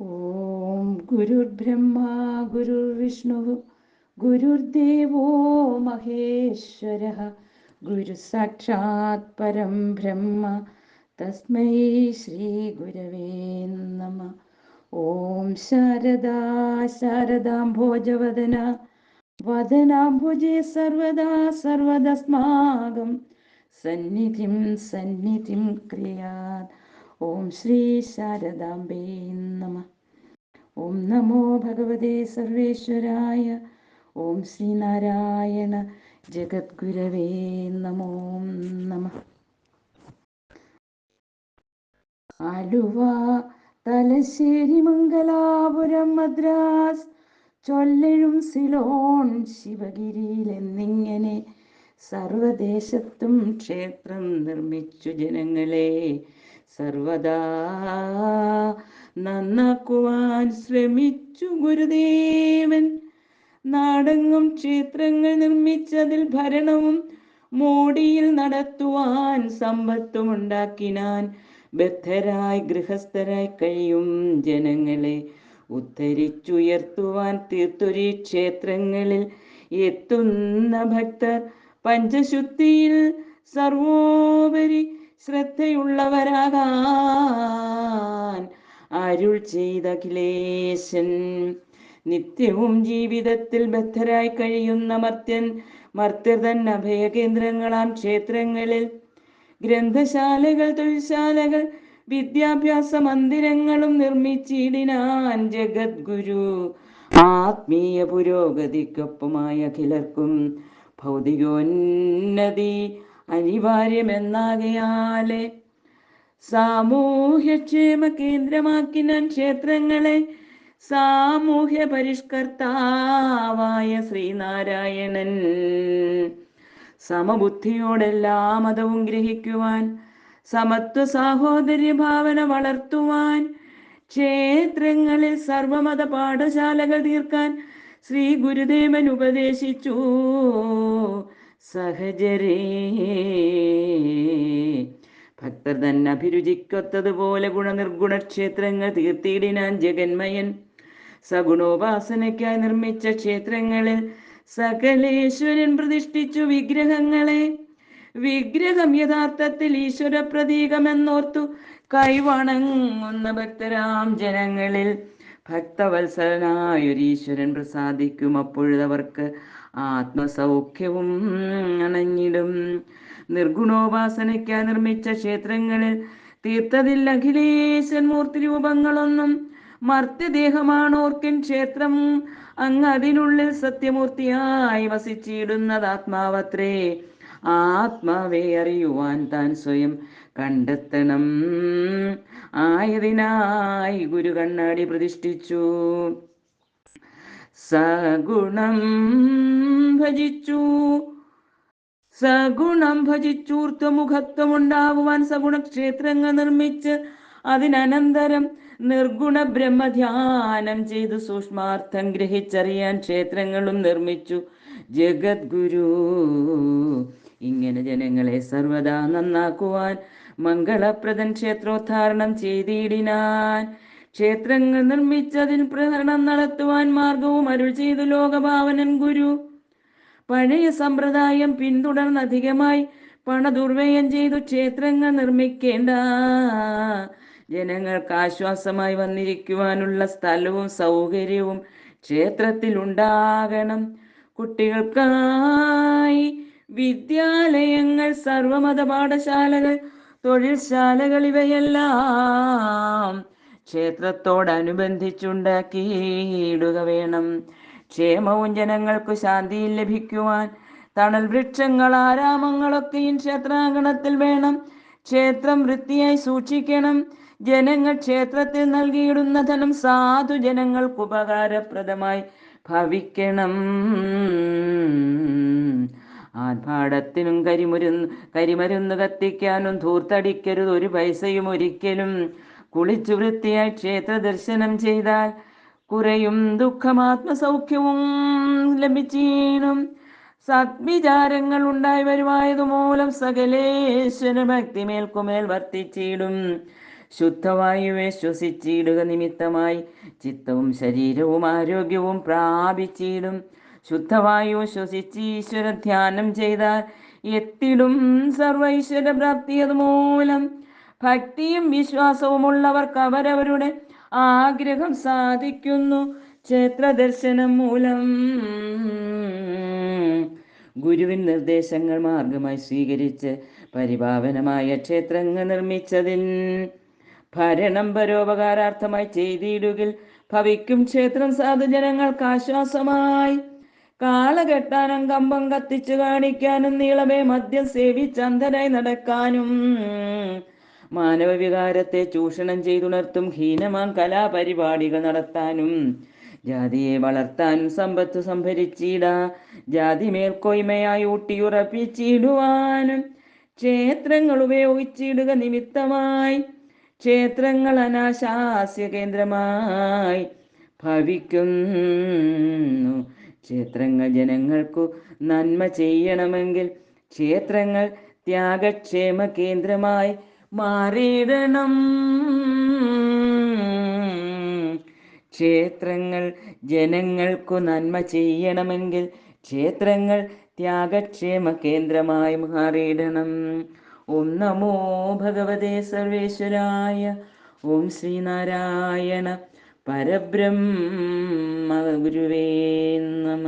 ഓം ഗുരുർബ്രഹ്മ ഗുരുർവിഷ്ണു ഗുരുർദേവോ മഹേശ്വര. ഗുരു സാക്ഷാത് പരം ബ്രഹ്മ തസ്മൈ ശ്രീ ഗുരവേ നമ. ഓം ശാരദാ ശാരദാംഭോജവദന. വദനാംഭുജേ സർവദാ സർവദസ്മാകം. സന്നിധിം സന്നിധിം ക്രിയാത്. ഓം ശ്രീ ശാരദാംബേ നമ. ഓം നമോ ഭഗവതേ സർവേശ്വരായ. ഓം ശ്രീ നാരായണ ജഗദ്ഗുരവേ നമോ നമ. ആലുവ തലശ്ശേരി മംഗലാപുരം മദ്രാസ്. ചൊല്ലഴും സിലോൺ ശിവഗിരിയിൽ എന്നിങ്ങനെ സർവദേശത്തും ക്ഷേത്രം നിർമ്മിച്ചു ജനങ്ങളെ. സർവദാ നന്നാക്കുവാൻ ശ്രമിച്ചു ഗുരുദേവൻ. നാടങ്ങും ക്ഷേത്രങ്ങൾ നിർമ്മിച്ചതിൽ ഭരണവും മോടിയിൽ നടത്തുവാൻ സമ്പത്തും ഉണ്ടാക്കിനാൻ ബദ്ധരായി ഗൃഹസ്ഥരായി കഴിയും ജനങ്ങളെ. ഉദ്ധരിച്ചുയർത്തുവാൻ തീർത്തൊരു ക്ഷേത്രങ്ങളിൽ എത്തുന്ന ഭക്തർ പഞ്ചശുദ്ധിയിൽ സർവോപരി ശ്രദ്ധയുള്ളവരാകാൻ അരുൾ ചെയ്ത അഖിലേശൻ. നിത്യവും ജീവിതത്തിൽ ബദ്ധരായി കഴിയുന്ന മർത്യൻ മർത്യർ തന്നെ അഭയകേന്ദ്രങ്ങളാം ക്ഷേത്രങ്ങളിൽ. ഗ്രന്ഥശാലകൾ തൊഴിൽശാലകൾ വിദ്യാഭ്യാസ മന്ദിരങ്ങളും നിർമ്മിച്ചിടിനാൻ ജഗദ്ഗുരു ആത്മീയ പുരോഗതിക്കൊപ്പമായ അഖിലർക്കും ഭൗതികോന്നതി അനിവാര്യമെന്നാകയാലെ സാമൂഹ്യക്ഷേമ കേന്ദ്രമാക്കി ഞാൻ ക്ഷേത്രങ്ങളെ സാമൂഹ്യ പരിഷ്കർത്താവായ ശ്രീനാരായണൻ. സമബുദ്ധിയോടെല്ലാ മതവും ഗ്രഹിക്കുവാൻ സമത്വ സാഹോദര്യ ഭാവന വളർത്തുവാൻ ക്ഷേത്രങ്ങളിൽ സർവമത പാഠശാലകൾ തീർക്കാൻ ശ്രീ ഗുരുദേവൻ ഉപദേശിച്ചു. സഹജരേ ഭക്തർ തന്നെ അഭിരുചിക്കൊത്തതുപോലെ ഗുണനിർഗുണ ക്ഷേത്രങ്ങൾ തീർത്തിയിടിനാൻ ജഗന്മയൻ. സഗുണോപാസനയ്ക്കായി നിർമ്മിച്ച ക്ഷേത്രങ്ങളിൽ സകലേശ്വരൻ പ്രതിഷ്ഠിച്ചു വിഗ്രഹങ്ങളെ. വിഗ്രഹം യഥാർത്ഥത്തിൽ ഈശ്വര പ്രതീകമെന്നോർത്തു കൈവണങ്ങുന്ന ഭക്തരാം ജനങ്ങളിൽ ഭക്തവത്സരനായൊരീശ്വരൻ പ്രസാദിക്കും. അപ്പോഴവർക്ക് ആത്മസൗഖ്യവും അണഞ്ഞിടും. നിർഗുണോപാസനയ്ക്കായി നിർമ്മിച്ച ക്ഷേത്രങ്ങളിൽ തീർത്തതിൽ അഖിലേശൻ മൂർത്തി രൂപങ്ങളൊന്നും മർത്യദേഹമാണോർക്കൻ ക്ഷേത്രം. അങ്ങ് അതിനുള്ളിൽ സത്യമൂർത്തിയായി വസിച്ചിടുന്നത് ആത്മാവത്രേ. ആത്മാവെ അറിയുവാൻ താൻ സ്വയം കണ്ടെത്തണം. ആയതിനായി ഗുരു കണ്ണാടി പ്രതിഷ്ഠിച്ചു. സഗുണം ഭജിച്ചു. സഗുണം ഭജിച്ചൂർത്തമുഖത്വമുണ്ടാവുവാൻ സഗുണ ക്ഷേത്രങ്ങൾ നിർമ്മിച്ച് അതിനനന്തരം നിർഗുണ ബ്രഹ്മധ്യാനം ചെയ്ത് സൂക്ഷ്മാർത്ഥം ഗ്രഹിച്ചറിയാൻ ക്ഷേത്രങ്ങളും നിർമ്മിച്ചു. ജഗദ്ഗുരു ഇങ്ങനെ ജനങ്ങളെ സർവദാ നന്നാക്കുവാൻ മംഗളപ്രദൻ ക്ഷേത്രോദ്ധാരണം ചെയ്തിടിനാൻ. ക്ഷേത്രങ്ങൾ നിർമ്മിച്ചതിന് പ്രകടനം നടത്തുവാൻ മാർഗവും അരുൾ ചെയ്തു ലോകഭാവനൻ ഗുരു. പഴയ സമ്പ്രദായം പിന്തുടർന്ന് അധികമായി പണദുർവ്യയം ചെയ്തു ക്ഷേത്രങ്ങൾ നിർമ്മിക്കേണ്ട. ജനങ്ങൾക്ക് ആശ്വാസമായി വന്നിരിക്കുവാനുള്ള സ്ഥലവും സൗകര്യവും ക്ഷേത്രത്തിൽ ഉണ്ടാകണം. കുട്ടികൾക്കായി വിദ്യാലയങ്ങൾ സർവമത പാഠശാലകൾ തൊഴിൽശാലകൾ ഇവയെല്ലാം ക്ഷേത്രത്തോടനുബന്ധിച്ചുണ്ടാക്കിയിടുക വേണം. ക്ഷേമവും ജനങ്ങൾക്ക് ശാന്തിയും ലഭിക്കുവാൻ തണൽ വൃക്ഷങ്ങൾ ആരാമങ്ങളൊക്കെയും ക്ഷേത്രാങ്കണത്തിൽ വേണം. ക്ഷേത്രം വൃത്തിയായി സൂക്ഷിക്കണം. ജനങ്ങൾ ക്ഷേത്രത്തിൽ നൽകിയിടുന്ന ധനം സാധു ജനങ്ങൾക്ക് ഉപകാരപ്രദമായി ഭവിക്കണം. ആർഭാടത്തിനും കരിമരുന്ന് കരിമരുന്ന് കത്തിക്കാനും ധൂർത്തടിക്കരുത്. ഒരു പൈസയും ഒരിക്കലും കുളിച്ചു വൃത്തിയായി ക്ഷേത്ര ദർശനം ചെയ്താൽ കുറയും ദുഃഖമാത്മസൗഖ്യവും ലഭിച്ചീനും. സദ്വിചാരങ്ങൾ ഉണ്ടായി വരുമായതുമൂലം സകലേശ്വര ഭക്തി മേൽക്കുമേൽ വർത്തിച്ചിടും. ശുദ്ധവായുവെ ശ്വസിച്ചിടുക നിമിത്തമായി ചിത്തവും ശരീരവും ആരോഗ്യവും പ്രാപിച്ചിടും. ശുദ്ധവായു ശ്വസിച്ച് ഈശ്വര ധ്യാനം ചെയ്താൽ എത്തിടും സർവൈശ്വര പ്രാപ്തി അതുമൂലം. ഭക്തിയും വിശ്വാസവും ഉള്ളവർക്ക് അവരവരുടെ ആഗ്രഹം സാധിക്കുന്നു. ക്ഷേത്ര ദർശനം മൂലം ഗുരുവിൻ നിർദ്ദേശങ്ങൾ മാർഗമായി സ്വീകരിച്ച് പരിപാവനമായ ക്ഷേത്രങ്ങൾ നിർമ്മിച്ചതിൽ ഭരണം പരോപകാരാർത്ഥമായി ചെയ്തിടുകിൽ ഭവിക്കും ക്ഷേത്രം സാധുജനങ്ങൾക്ക് ആശ്വാസമായി. കാളകെട്ടാനും കമ്പം കത്തിച്ചു കാണിക്കാനും നീളമേ മദ്യം സേവിച്ച് അന്ധനായി നടക്കാനും മാനവവികാരത്തെ ചൂഷണം ചെയ്തുണർത്തും ഹീനമാം കലാപരിപാടികൾ നടത്താനും ജാതിയെ വളർത്താനും സമ്പത്ത് സംഭരിച്ചിട ജാതി മേൽക്കോയ്മയായി ഊട്ടിയുറപ്പിച്ചിടുവാനും ക്ഷേത്രങ്ങൾ ഉപയോഗിച്ചിടുക നിമിത്തമായി ക്ഷേത്രങ്ങൾ അനാശാസ്യ കേന്ദ്രമായി ഭവിക്കുന്നു. ക്ഷേത്രങ്ങൾ ജനങ്ങൾക്കു നന്മ ചെയ്യണമെങ്കിൽ ക്ഷേത്രങ്ങൾ ത്യാഗക്ഷേമ കേന്ദ്രമായി മാറിയിടണം. ക്ഷേത്രങ്ങൾ ജനങ്ങൾക്കു നന്മ ചെയ്യണമെങ്കിൽ ക്ഷേത്രങ്ങൾ ത്യാഗക്ഷേമ കേന്ദ്രമായി മാറിയിടണം. ഓം നമോ ഭഗവതേ സർവേശ്വരായ ഓം ശ്രീനാരായണ പരബ്രഹ്മ ഗുരുവേ നമ.